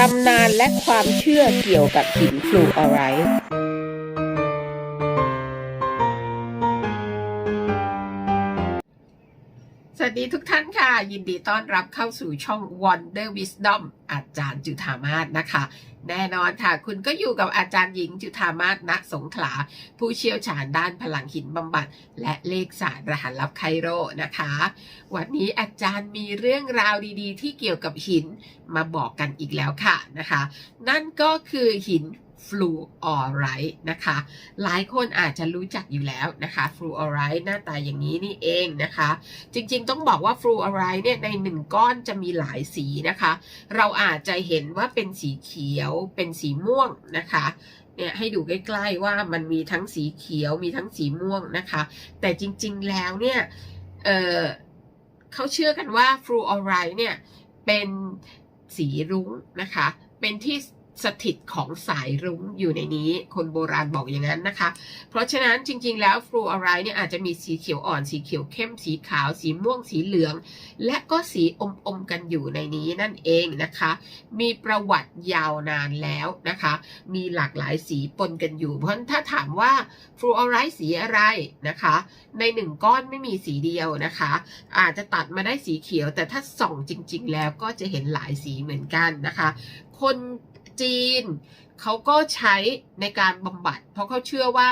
ตำนานและความเชื่อเกี่ยวกับหินฟลูออไรด์ สวัสดีทุกท่านค่ะ ยินดีต้อนรับเข้าสู่ช่อง Wonder Wisdom อาจารย์จุธามาศนะคะ แน่นอนค่ะ คุณก็อยู่กับอาจารย์หญิงจุธามาศณสงขลา ผู้เชี่ยวชาญด้านพลังหินบำบัด และเลขศาสตร์รหัสลับไคโรนะคะ วันนี้อาจารย์มีเรื่องราวดีๆ ที่เกี่ยวกับหินมาบอกกันอีกแล้วค่ะนะคะ นั่นก็คือหิน ฟลูออไรต์นะคะ หลายคนอาจจะรู้จักอยู่แล้วนะคะฟลูออไรต์หน้าตาอย่างนี้นี่เองนะคะ จริงๆต้องบอกว่าฟลูออไรต์เนี่ยในหนึ่งก้อนจะมีหลายสีนะคะ เราอาจจะเห็นว่าเป็นสีเขียวเป็นสีม่วงนะคะเนี่ยให้ดูใกล้ๆว่ามันมีทั้งสีเขียวมีทั้งสีม่วงนะคะ แต่จริงๆแล้วเนี่ยเเขาเชื่อกันว่าฟลูออไรต์เนี่ยเป็นสีรุ้งนะคะ เป็นที่ สถิตของสายรุ้งอยู่ในนี้ คนโบราณบอกอย่างนั้นนะคะ เพราะฉะนั้นจริง ๆ แล้วฟลูออไรต์เนี่ยอาจจะมีสีเขียวอ่อนสีเขียวเข้มสีขาว สีม่วงสีเหลือง และก็สีอมๆกันอยู่ในนี้นั่นเองนะคะ มีประวัติยาวนานแล้วนะคะ มีหลากหลายสีปนกันอยู่ เพราะถ้าถามว่าฟลูออไรต์สีอะไรนะคะ ในหนึ่งก้อนไม่มีสีเดียวนะคะ อาจจะตัดมาได้สีเขียว แต่ถ้าส่องจริง ๆ แล้วก็จะเห็นหลายสีเหมือนกันนะคะ คน จีนเขาก็ใช้ในการบำบัด เพราะเขาเชื่อว่า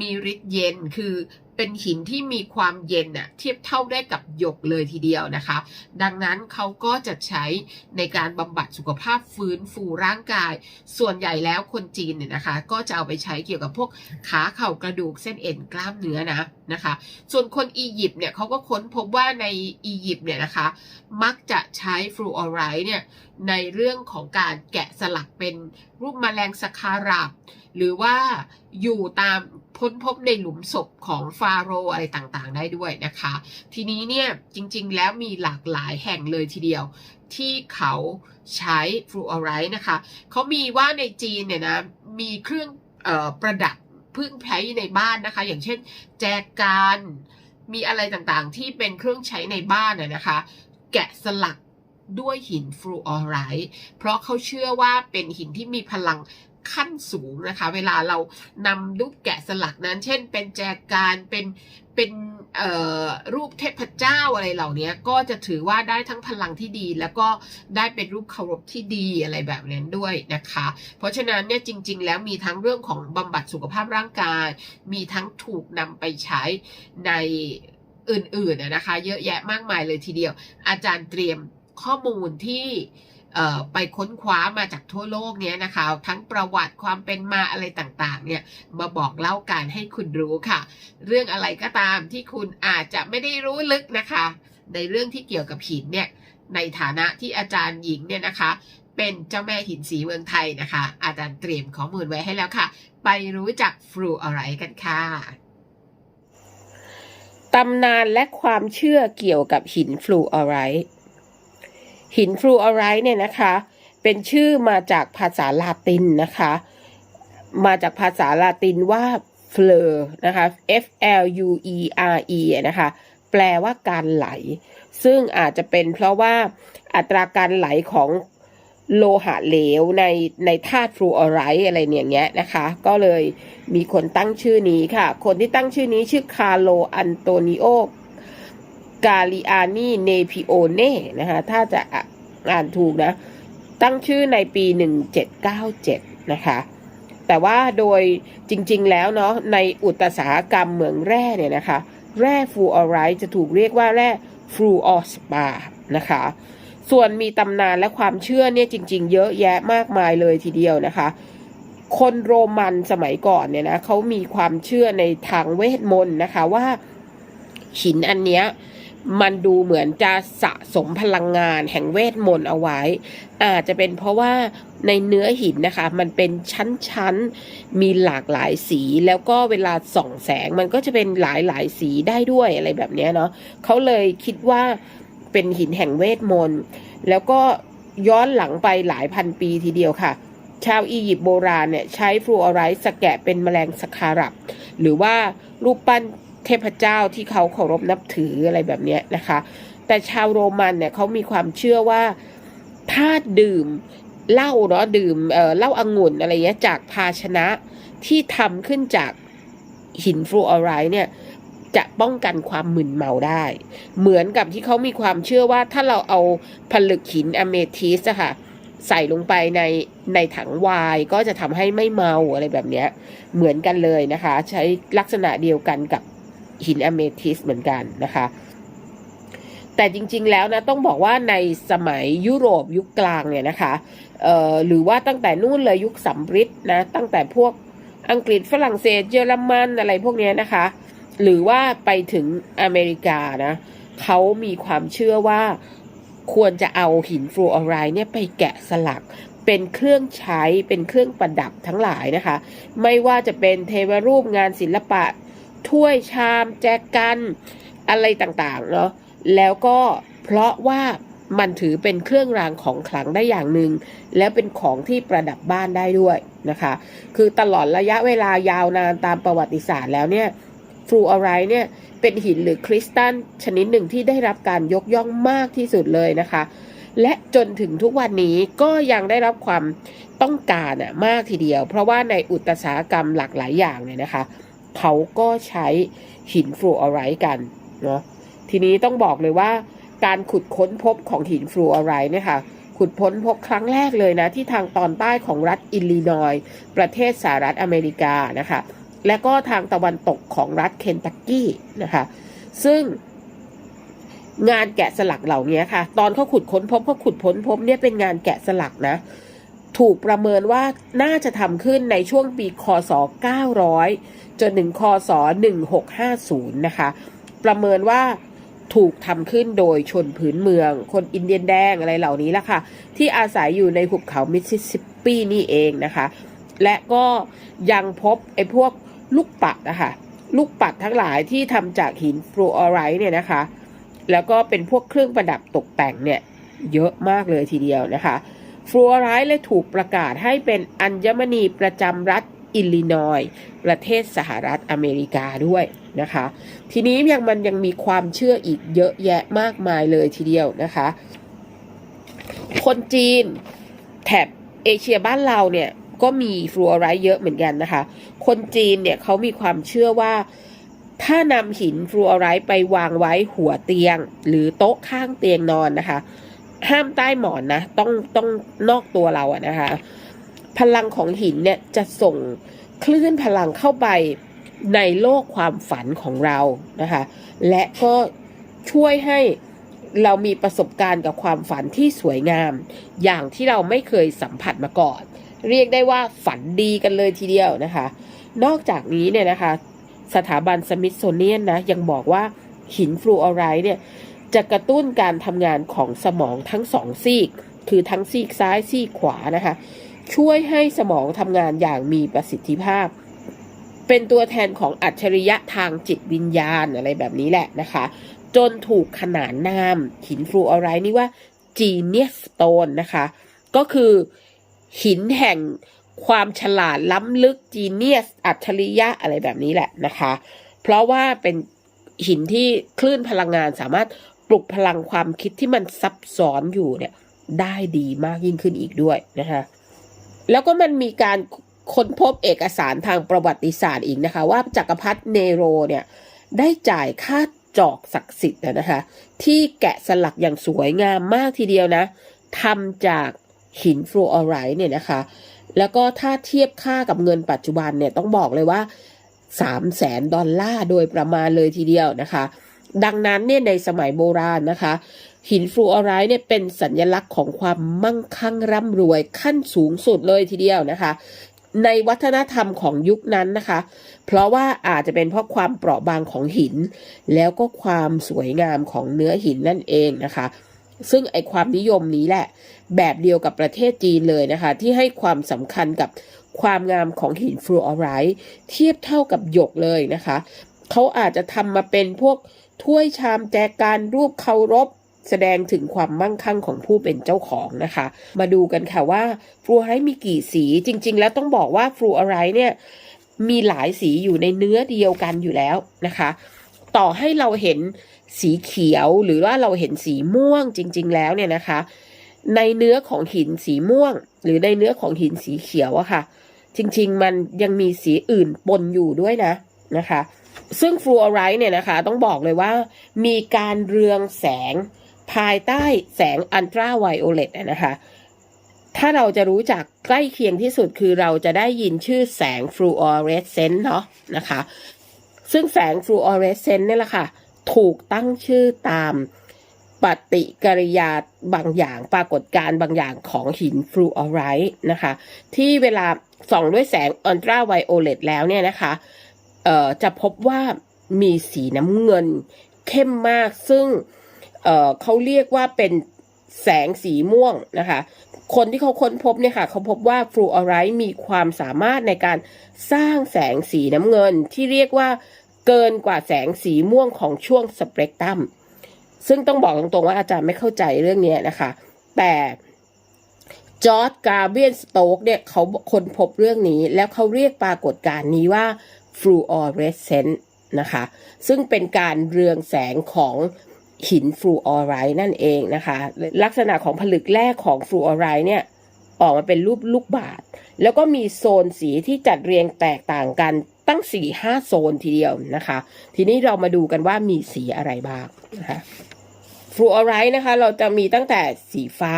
มีฤทธิ์เย็นคือ เป็นหินที่มีความเย็นน่ะเทียบเท่าได้กับหยกเลยทีเดียวนะคะ ดังนั้นเขาก็จะใช้ในการบำบัดสุขภาพฟื้นฟูร่างกาย ส่วนใหญ่แล้วคนจีนเนี่ยนะคะ ก็จะเอาไปใช้เกี่ยวกับพวกขาเข่ากระดูกเส้นเอ็นกล้ามเนื้อนะนะคะ ส่วนคนอียิปต์เนี่ยเขาก็ค้นพบว่าในอียิปต์เนี่ยนะคะ มักจะใช้ฟลูออไรด์เนี่ยในเรื่องของการแกะสลักเป็นรูปแมลงสคารับหรือว่าอยู่ตาม พ้นพบในหลุมศพของฟาโรอะไรต่างๆ ได้ด้วยนะคะ ทีนี้เนี่ยจริงๆ แล้วมีหลากหลายแห่งเลยทีเดียว ที่เขาใช้ฟลูออไรด์นะคะ เขามีว่าในจีนเนี่ยนะมีเครื่องออประดับพึ่งใช้ในบ้านนะคะ อย่างเช่นแจกันมีอะไรต่างๆ ที่เป็นเครื่องใช้ในบ้านน่ะนะคะ แกะสลักด้วยหินฟลูออไรด์เพราะเขาเชื่อว่าเป็นหินที่มีพลัง ขั้นสูงนะคะ เวลาเรานำรูปแกะสลักนั้น เช่น เป็นแจกันเป็นเป็นรูปเทพเจ้าอะไรเหล่านี้ก็จะถือว่าได้ทั้งพลังที่ดี แล้วก็ได้เป็นรูปเคารพที่ดีอะไรแบบนั้นด้วยนะคะ เพราะฉะนั้นเนี่ยจริง ๆ แล้วมีทั้งเรื่องของบำบัดสุขภาพร่างกาย มีทั้งถูกนำไปใช้ในอื่นๆนะคะ เยอะแยะมากมายเลยทีเดียว อาจารย์เตรียมข้อมูลที่ ไปค้นคว้ามาจากทั่วโลกเนี้ยนะคะ ทั้งประวัติความเป็นมาอะไรต่างๆ เนี่ยมาบอกเล่าการให้คุณรู้ค่ะ เรื่องอะไรก็ตามที่คุณอาจจะไม่ได้รู้ลึกนะคะ ในเรื่องที่เกี่ยวกับหินเนี่ยในฐานะที่อาจารย์หญิงเนี่ยนะคะ เป็นเจ้าแม่หินสีเมืองไทยนะคะ อาจารย์เตรียมข้อมูลไว้ให้แล้วค่ะ ไปรู้จักฟลูออไรกันค่ะตำนานและความเชื่อเกี่ยวกับหินฟลูออไรด์ หินฟลูออไรด์เนี่ยนะคะ เป็นชื่อมาจากภาษาลาตินนะคะ มาจากภาษาลาตินว่า fleur นะคะ F L U E R E นะคะ แปลว่าการไหล ซึ่งอาจจะเป็นเพราะว่าอัตราการไหลของโลหะเหลวในในธาตุฟลูออไรด์อะไรเนี่ยเงี้ยนะคะ ก็เลยมีคนตั้งชื่อนี้ค่ะ คนที่ตั้งชื่อนี้ชื่อคาร์โลอันโตนิโอ กาลิอานีเนพิโอเน่นะคะถ้าจะอ่านถูกนะ ตั้งชื่อในปี 1797 นะคะ แต่ว่าโดยจริง ๆ แล้วเนาะในอุตสาหกรรมเหมืองแร่เนี่ยนะคะ แร่ฟลูออไรด์จะถูกเรียกว่าแร่ฟลูออสปานะคะ ส่วนมีตำนานและความเชื่อเนี่ยจริง ๆ เยอะแยะมากมายเลยทีเดียวนะคะคนโรมันสมัยก่อนเนี่ยนะเขามีความเชื่อในทางเวทมนต์นะคะว่าหินอันเนี้ย มันดูเหมือนจะสะสมพลังงานแห่งเวทมนต์เอาไว้ อาจจะเป็นเพราะว่าในเนื้อหินนะคะ มันเป็นชั้นๆ มีหลากหลายสี แล้วก็เวลาส่องแสงมันก็จะเป็นหลายๆ สีได้ด้วยอะไรแบบเนี้ยเนาะเขาเลยคิดว่าเป็นหินแห่งเวทมนต์ แล้วก็ย้อนหลังไปหลายพันปีทีเดียวค่ะ ชาวอียิปต์โบราณเนี่ยใช้ฟลูออไรด์สแกะเป็นแมลงสคารับ หรือว่ารูปปั้น เทพเจ้าที่เขาเคารพนับถืออะไรแบบนี้นะคะ แต่ชาวโรมันเนี่ยเขามีความเชื่อว่าถ้าดื่มเหล้าเนาะดื่มเหล้าองุ่นอะไรเงี้ยจากภาชนะที่ทำขึ้นจากหินฟลูออไรด์เนี่ยจะป้องกันความมึนเมาได้ เหมือนกับที่เขามีความเชื่อว่าถ้าเราเอาผลึกหินอเมทิสอะค่ะใส่ลงไปในในถังไวน์ก็จะทำให้ไม่เมาอะไรแบบนี้เหมือนกันเลยนะคะ ใช้ลักษณะเดียวกันกับ หินอเมทิสเหมือนกันนะคะ แต่จริงๆแล้วนะต้องบอกว่าในสมัยยุโรปยุคกลางเนี่ยนะคะหรือว่าตั้งแต่นู่นเลยยุคสัมฤทธิ์นะตั้งแต่พวกอังกฤษฝรั่งเศสเยอรมันอะไรพวกนี้นะคะ หรือว่าไปถึงอเมริกานะเขามีความเชื่อว่าควรจะเอาหินฟลูออไรด์เนี่ยไปแกะสลักเป็นเครื่องใช้เป็นเครื่องประดับทั้งหลายนะคะ ไม่ว่าจะเป็นเทวรูปงานศิลปะ ถ้วยชามแจกันอะไรต่างๆเนาะแล้วก็เพราะว่ามันถือเป็นเครื่องรางของขลังได้อย่างหนึ่งแล้วเป็นของที่ประดับบ้านได้ด้วยนะคะ คือตลอดระยะเวลายาวนานตามประวัติศาสตร์แล้วเนี่ยฟลูออไรด์เนี่ยเป็นหินหรือคริสตัลชนิดหนึ่งที่ได้รับการยกย่องมากที่สุดเลยนะคะ และจนถึงทุกวันนี้ก็ยังได้รับความต้องการมากทีเดียว เพราะว่าในอุตสาหกรรมหลากหลายอย่างเนี่ยนะคะ เขาก็ใช้หินฟลูออไรด์กันเนาะทีนี้ต้องบอกเลยว่าการขุดค้นพบของหินฟลูออไรด์เนี่ยค่ะขุดพ้นพบครั้งแรกเลยนะ ที่ทางตอนใต้ของรัฐอิลลินอยส์ประเทศสหรัฐอเมริกานะคะและก็ทางตะวันตกของรัฐเคนตักกี้นะคะซึ่งงานแกะสลักเหล่านี้ค่ะ ตอนเขาขุดค้นพบเขาขุดพ้นพบเนี่ยเป็นงานแกะสลักนะ ถูกประเมินว่าน่าจะทำขึ้นในช่วงปีคศ 900 จนถึงคศ1650 นะคะ ประเมินว่าถูกทำขึ้นโดยชนพื้นเมือง คนอินเดียนแดงอะไรเหล่านี้ละค่ะ ที่อาศัยอยู่ในหุบเขามิสซิสซิปปีนี่เองนะคะ และก็ยังพบไอ้พวกลูกปัดนะคะลูกปัดทั้งหลายที่ทำจากหินฟลูออไรด์เนี่ยนะคะ แล้วก็เป็นพวกเครื่องประดับตกแต่งเนี่ยเยอะมากเลยทีเดียวนะคะฟลูออไรด์เลยถูกประกาศให้เป็นอัญมณีประจำรัฐ อิลลินอยส์ประเทศสหรัฐอเมริกาด้วยนะคะ ทีนี้ยังมันยังมีความเชื่ออีกเยอะแยะมากมายเลยทีเดียวนะคะ คนจีนแถบเอเชียบ้านเราเนี่ยก็มีฟลูออไรด์เยอะเหมือนกันนะคะ คนจีนเนี่ยเขามีความเชื่อว่าถ้านำหินฟลูออไรด์ไปวางไว้หัวเตียง หรือโต๊ะข้างเตียงนอนนะคะ ห้ามใต้หมอนนะ ต้องต้องนอกตัวเราอะนะคะ พลังของหินเนี่ยจะส่งคลื่นพลังเข้าไปในโลกความฝันของเรานะคะ และก็ช่วยให้เรามีประสบการณ์กับความฝันที่สวยงาม อย่างที่เราไม่เคยสัมผัสมาก่อน เรียกได้ว่าฝันดีกันเลยทีเดียวนะคะ นอกจากนี้เนี่ยนะคะ สถาบันสมิธโซเนียนนะยังบอกว่าหินฟลูออไรด์เนี่ยจะกระตุ้นการทำงานของสมองทั้งสองซีก คือทั้งซีกซ้ายซีกขวานะคะ ช่วยให้สมองทำงานอย่างมีประสิทธิภาพ เป็นตัวแทนของอัจฉริยะทางจิตวิญญาณอะไรแบบนี้แหละนะคะ จนถูกขนานนามหินฟลูออไรด์นี่ว่า Genius Stone นะคะ ก็คือหินแห่งความฉลาดล้ำลึก Genius อัจฉริยะอะไรแบบนี้แหละนะคะ เพราะว่าเป็นหินที่คลื่นพลังงานสามารถปลุกพลังความคิดที่มันซับซ้อนอยู่เนี่ยได้ดีมากยิ่งขึ้นอีกด้วยนะคะ แล้วก็มันมีการค้นพบเอกสารทางประวัติศาสตร์อีกนะคะ ว่าจักรพรรดิเนโรเนี่ยได้จ่ายค่าจอกศักดิ์สิทธิ์นะนะคะ ที่แกะสลักอย่างสวยงามมากทีเดียวนะทำจากหินฟลูออไรด์เนี่ยนะคะ แล้วก็ถ้าเทียบค่ากับเงินปัจจุบันเนี่ยต้องบอกเลยว่า3 0 0แสนดอลลาร์โดยประมาณเลยทีเดียวนะคะ ดังนั้นเนี่ยในสมัยโบราณนะคะ หินฟลูออไรด์เนี่ยเป็นสัญลักษณ์ของความมั่งคั่งร่ำรวยขั้นสูงสุดเลยทีเดียวนะคะ ในวัฒนธรรมของยุคนั้นนะคะ เพราะว่าอาจจะเป็นเพราะความเปราะบางของหิน แล้วก็ความสวยงามของเนื้อหินนั่นเองนะคะซึ่งไอความนิยมนี้แหละ แบบเดียวกับประเทศจีนเลยนะคะ ที่ให้ความสำคัญกับความงามของหินฟลูออไรด์เทียบเท่ากับหยกเลยนะคะ เขาอาจจะทำมาเป็นพวกถ้วยชามแจกันรูปเคารพ แสดงถึงความมั่งคั่งของผู้เป็นเจ้าของนะคะ มาดูกันค่ะว่าฟลูออไรด์มีกี่สีจริง ๆ แล้วต้องบอกว่าฟลูออไรด์เนี่ยมีหลายสีอยู่ในเนื้อเดียวกันอยู่แล้วนะคะ ต่อให้เราเห็นสีเขียวหรือว่าเราเห็นสีม่วงจริง ๆ แล้วเนี่ยนะคะ ในเนื้อของหินสีม่วง หรือในเนื้อของหินสีเขียวอะค่ะ จริง ๆ มันยังมีสีอื่นปนอยู่ด้วยนะนะคะ ซึ่งฟลูออไรด์เนี่ยนะคะ ต้องบอกเลยว่ามีการเรืองแสง ภายใต้แสงอันตราไวโอเลตนะคะ ถ้าเราจะรู้จักใกล้เคียงที่สุดคือเราจะได้ยินชื่อแสงฟลูออเรสเซนต์เนาะนะคะ ซึ่งแสงฟลูออเรสเซนต์เนี่ยแหละค่ะ ถูกตั้งชื่อตามปฏิกิริยาบางอย่างปรากฏการณ์บางอย่างของหินฟลูออไรด์นะคะ ที่เวลาส่องด้วยแสงอัลตราไวโอเลตแล้วเนี่ยนะคะเอ่อจะพบว่ามีสีน้ำเงินเข้มมากซึ่ง เอ่อเขาเรียกว่าเป็นแสงสีม่วงนะคะ คนที่เขาค้นพบเนี่ยค่ะเขาพบว่าฟลูออไรด์มีความสามารถในการสร้างแสงสีน้ำเงิน ที่เรียกว่าเกินกว่าแสงสีม่วงของช่วงสเปกตรัมซึ่งต้องบอกตรงๆว่าอาจารย์ไม่เข้าใจเรื่องนี้นะคะ แต่จอร์ดกาเบียนสโต๊กเนี่ยเขาค้นพบเรื่องนี้ แล้วเขาเรียกปรากฏการณ์นี้ว่าฟลูออเรสเซนต์นะคะ ซึ่งเป็นการเรืองแสงของ หินฟลูออไรด์นั่นเองนะคะ ลักษณะของผลึกแรกของฟลูออไรด์เนี่ยออกมาเป็นรูปลูกบาศก์แล้วก็มีโซนสีที่จัดเรียงแตกต่างกันตั้ง4ี่ห้าโซนทีเดียวนะคะ ทีนี้เรามาดูกันว่ามีสีอะไรบ้างนะคะฟลูออไรด์นะคะ เราจะมีตั้งแต่สีฟ้า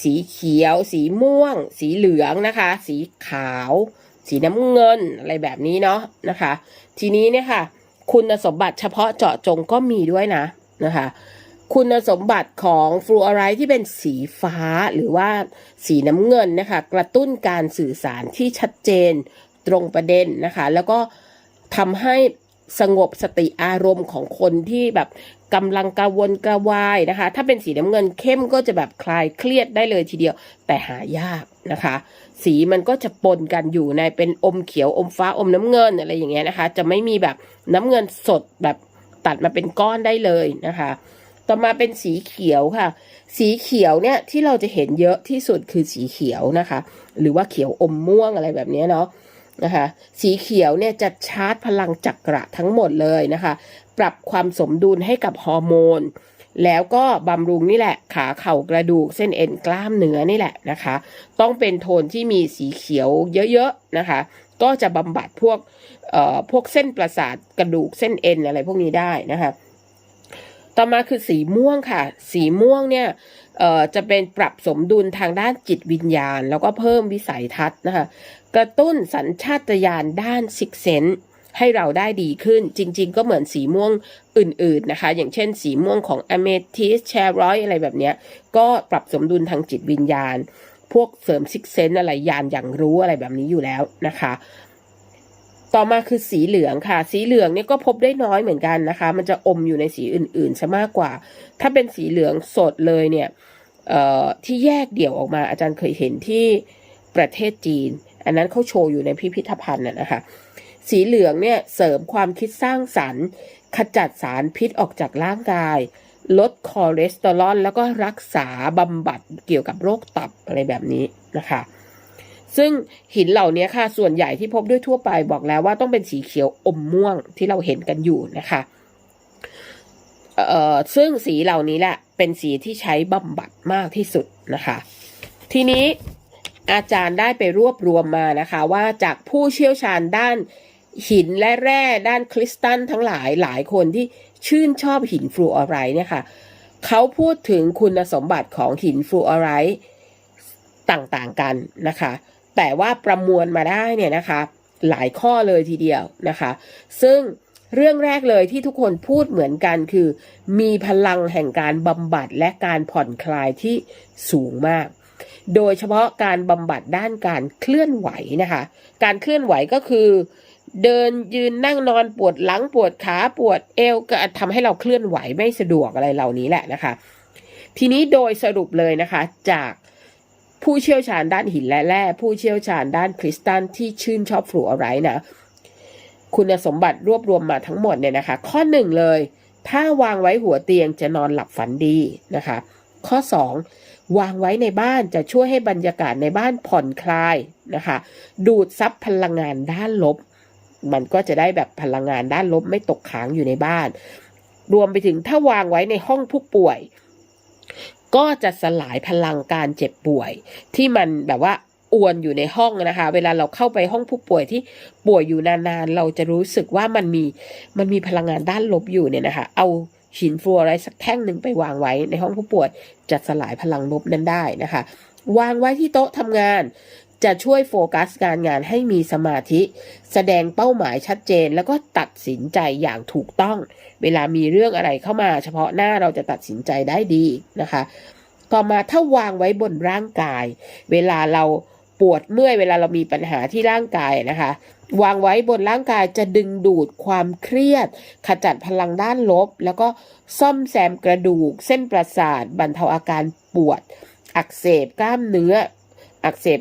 สีเขียว สีม่วง สีเหลืองนะคะ สีขาว สีน้ำเงินอะไรแบบนี้เนาะนะคะ ทีนี้เนี่ยค่ะ คุณสมบัติเฉพาะเจาะจงก็มีด้วยนะ นะคะคุณสมบัติของฟลูออไรด์ที่เป็นสีฟ้าหรือว่าสีน้ำเงินนะคะกระตุ้นการสื่อสารที่ชัดเจนตรงประเด็นนะคะแล้วก็ทำให้สงบสติอารมณ์ของคนที่แบบกำลังกระวนกระวายนะคะ ถ้าเป็นสีน้ำเงินเข้มก็จะแบบคลายเครียดได้เลยทีเดียว แต่หายากนะคะ สีมันก็จะปนกันอยู่ในเป็นอมเขียวอมฟ้าอมน้ำเงินอะไรอย่างเงี้ยนะคะ จะไม่มีแบบน้ำเงินสดแบบ ตัดมาเป็นก้อนได้เลยนะคะ ต่อมาเป็นสีเขียวค่ะ สีเขียวเนี่ยที่เราจะเห็นเยอะที่สุดคือสีเขียวนะคะ หรือว่าเขียวอมม่วงอะไรแบบนี้เนาะนะคะสีเขียวเนี่ยจะชาร์จพลังจักระทั้งหมดเลยนะคะ ปรับความสมดุลให้กับฮอร์โมน แล้วก็บำรุงนี่แหละขาเข่ากระดูกเส้นเอ็นกล้ามเนื้อนี่แหละนะคะ ต้องเป็นโทนที่มีสีเขียวเยอะๆนะคะ ก็จะบำบัดพวกเอ่อพวกเส้นประสาทกระดูกเส้นเอ็นอะไรพวกนี้ได้นะคะต่อมาคือสีม่วงค่ะ สีม่วงเนี่ยเอ่อจะเป็นปรับสมดุลทางด้านจิตวิญญาณ แล้วก็เพิ่มวิสัยทัศน์นะคะกระตุ้นสัญชาตญาณด้านซิกเซนให้เราได้ดีขึ้น จริง ๆ ก็เหมือนสีม่วงอื่น ๆนะคะ อย่างเช่น สีม่วงของอเมทิสแชร์รอยอะไรแบบนี้ก็ปรับสมดุลทางจิตวิญญาณ พวกเสริมซิกเซนอะไรยานอย่างรู้อะไรแบบนี้อยู่แล้วนะคะ ต่อมาคือสีเหลืองค่ะ สีเหลืองเนี่ยก็พบได้น้อยเหมือนกันนะคะ มันจะอมอยู่ในสีอื่นๆซะมากกว่า ถ้าเป็นสีเหลืองสดเลยเนี่ยเอ่อที่แยกเดี่ยวออกมา อาจารย์เคยเห็นที่ประเทศจีน อันนั้นเขาโชว์อยู่ในพิพิธภัณฑ์น่ะนะคะ สีเหลืองเนี่ยเสริมความคิดสร้างสรรค์ ขจัดสารพิษออกจากร่างกาย ลดคอเลสเตอรอลแล้วก็รักษาบำบัดเกี่ยวกับโรคตับอะไรแบบนี้นะคะ ซึ่งหินเหล่านี้ค่ะส่วนใหญ่ที่พบด้วยทั่วไปบอกแล้วว่าต้องเป็นสีเขียวอมม่วงที่เราเห็นกันอยู่นะคะเอ่อซึ่งสีเหล่านี้แหละเป็นสีที่ใช้บำบัดมากที่สุดนะคะ ทีนี้อาจารย์ได้ไปรวบรวมมานะคะ ว่าจากผู้เชี่ยวชาญด้านหินและแร่ด้านคริสตัลทั้งหลายหลายคนที่ ชื่นชอบหินฟลูออไรด์เนี่ยค่ะเขาพูดถึงคุณสมบัติของหินฟลูออไรด์ต่างๆกันนะคะ แต่ว่าประมวลมาได้เนี่ยนะคะ หลายข้อเลยทีเดียวนะคะ ซึ่งเรื่องแรกเลยที่ทุกคนพูดเหมือนกันคือ มีพลังแห่งการบำบัดและการผ่อนคลายที่สูงมาก โดยเฉพาะการบำบัดด้านการเคลื่อนไหวนะคะ การเคลื่อนไหวก็คือ เดินยืนนั่งนอนปวดหลังปวดขาปวดเอวก็ทำให้เราเคลื่อนไหวไม่สะดวกอะไรเหล่านี้แหละนะคะ ทีนี้โดยสรุปเลยนะคะ จากผู้เชี่ยวชาญด้านหินและแร่ผู้เชี่ยวชาญด้านคริสตัลที่ชื่นชอบฟลูออไรด์นะ คุณสมบัติรวบรวมมาทั้งหมดเนี่ยนะคะ ข้อหนึ่งเลย ถ้าวางไว้หัวเตียงจะนอนหลับฝันดีนะคะ ข้อสองวางไว้ในบ้านจะช่วยให้บรรยากาศในบ้านผ่อนคลายนะคะ ดูดซับพลังงานด้านลบ มันก็จะได้แบบพลังงานด้านลบไม่ตกค้างอยู่ในบ้าน รวมไปถึงถ้าวางไว้ในห้องผู้ป่วย ก็จะสลายพลังการเจ็บป่วย ที่มันแบบว่าอวนอยู่ในห้องนะคะ เวลาเราเข้าไปห้องผู้ป่วยที่ป่วยอยู่นานๆ เราจะรู้สึกว่ามันมีมันมีพลังงานด้านลบอยู่เนี่ยนะคะ เอาหินฟลูออไรด์สักแท่งหนึ่งไปวางไว้ในห้องผู้ป่วยจะสลายพลังลบนั้นได้นะคะ วางไว้ที่โต๊ะทำงาน จะช่วยโฟกัสการงานให้มีสมาธิ แสดงเป้าหมายชัดเจน แล้วก็ตัดสินใจอย่างถูกต้อง เวลามีเรื่องอะไรเข้ามา เฉพาะหน้าเราจะตัดสินใจได้ดีนะคะ ต่อมาถ้าวางไว้บนร่างกาย เวลาเราปวดเมื่อยเวลาเรามีปัญหาที่ร่างกายนะคะ วางไว้บนร่างกายจะดึงดูดความเครียด ขจัดพลังด้านลบ แล้วก็ซ่อมแซมกระดูก เส้นประสาทบรรเทาอาการปวด อักเสบกล้ามเนื้อ อักเสบ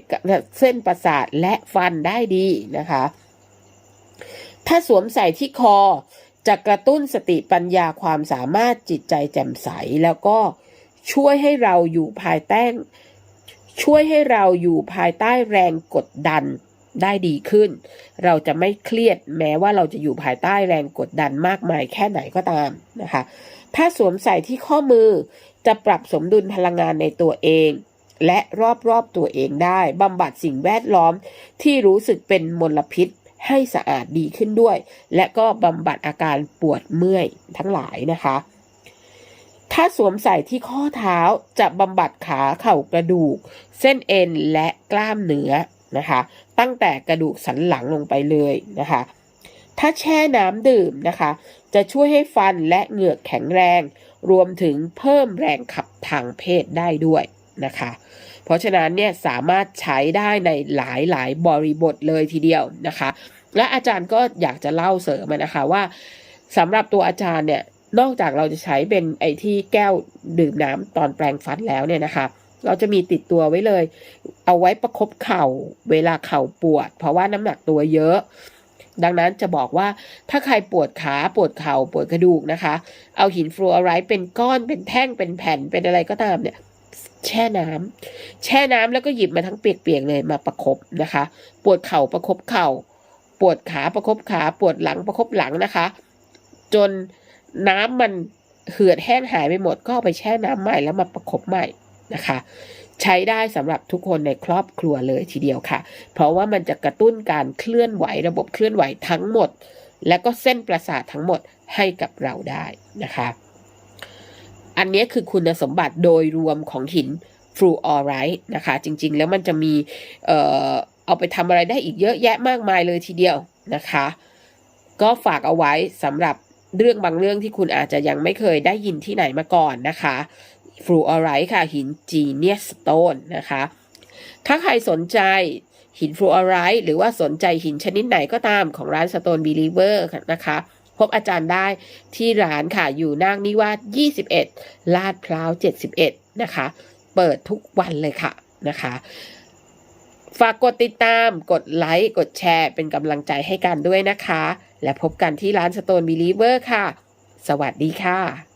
เส้นประสาทและฟันได้ดีนะคะ ถ้าสวมใส่ที่คอจะกระตุ้นสติปัญญาความสามารถจิตใจแจ่มใส แล้วก็ช่วยให้เราอยู่ภายใต้ช่วยให้เราอยู่ภายใต้แรงกดดันได้ดีขึ้น เราจะไม่เครียดแม้ว่าเราจะอยู่ภายใต้แรงกดดันมากมายแค่ไหนก็ตามนะคะ ถ้าสวมใส่ที่ข้อมือจะปรับสมดุลพลังงานในตัวเอง และรอบๆตัวเองได้บำบัดสิ่งแวดล้อมที่รู้สึกเป็นมลพิษให้สะอาดดีขึ้นด้วย และก็บำบัดอาการปวดเมื่อยทั้งหลายนะคะ ถ้าสวมใส่ที่ข้อเท้าจะบำบัดขาเข่ากระดูก เส้นเอ็นและกล้ามเนื้อนะคะ ตั้งแต่กระดูกสันหลังลงไปเลยนะคะ ถ้าแช่น้ำดื่มนะคะ จะช่วยให้ฟันและเหงือกแข็งแรง รวมถึงเพิ่มแรงขับทางเพศได้ด้วย นะคะ เพราะฉะนั้นเนี่ยสามารถใช้ได้ในหลายหลายบริบทเลยทีเดียวนะคะ และอาจารย์ก็อยากจะเล่าเสริมนะคะว่าสำหรับตัวอาจารย์เนี่ยนอกจากเราจะใช้เป็นไอที่แก้วดื่มน้ำตอนแปรงฟันแล้วเนี่ยนะคะเราจะมีติดตัวไว้เลย เอาไว้ประคบเข่าเวลาเข่าปวด เพราะว่าน้ำหนักตัวเยอะ ดังนั้นจะบอกว่าถ้าใครปวดขาปวดเข่าปวดกระดูกนะคะ เอาหินฟลูออไรด์เป็นก้อนเป็นแท่งเป็นแผ่นเป็นอะไรก็ตามเนี่ย แช่น้ำแช่น้ำแล้วก็หยิบมาทั้งเปียกๆเลยมาประคบนะคะ ปวดเข่าประคบเข่า ปวดขาประคบขา ปวดหลังประคบหลังนะคะ จนน้ำมันเหือดแห้งหายไปหมดก็ไปแช่น้ำใหม่แล้วมาประคบใหม่นะคะ ใช้ได้สำหรับทุกคนในครอบครัวเลยทีเดียวค่ะ เพราะว่ามันจะกระตุ้นการเคลื่อนไหวระบบเคลื่อนไหวทั้งหมด และก็เส้นประสาททั้งหมดให้กับเราได้นะคะ อันนี้คือคุณสมบัติโดยรวมของหินฟลูออไรด์นะคะ จริงๆ แล้วมันจะมีเอ่อเอาไปทำอะไรได้อีกเยอะแยะมากมายเลยทีเดียวนะคะ ก็ฝากเอาไว้สำหรับเรื่องบางเรื่องที่คุณอาจจะยังไม่เคยได้ยินที่ไหนมาก่อนนะคะฟลูออไรด์ค่ะ หินจีเนียสโตนนะคะ ถ้าใครสนใจหินฟลูออไรด์หรือว่าสนใจหินชนิดไหนก็ตามของร้าน Stone Believer นะคะ พบอาจารย์ได้ที่ร้านค่ะอยู่นางนิวาส21 ลาดพร้าว 71 นะคะ เปิดทุกวันเลยค่ะนะคะฝากกดติดตาม กดไลค์ กดแชร์ เป็นกำลังใจให้กันด้วยนะคะ และพบกันที่ร้านสโตนบิลีเวอร์ค่ะ สวัสดีค่ะ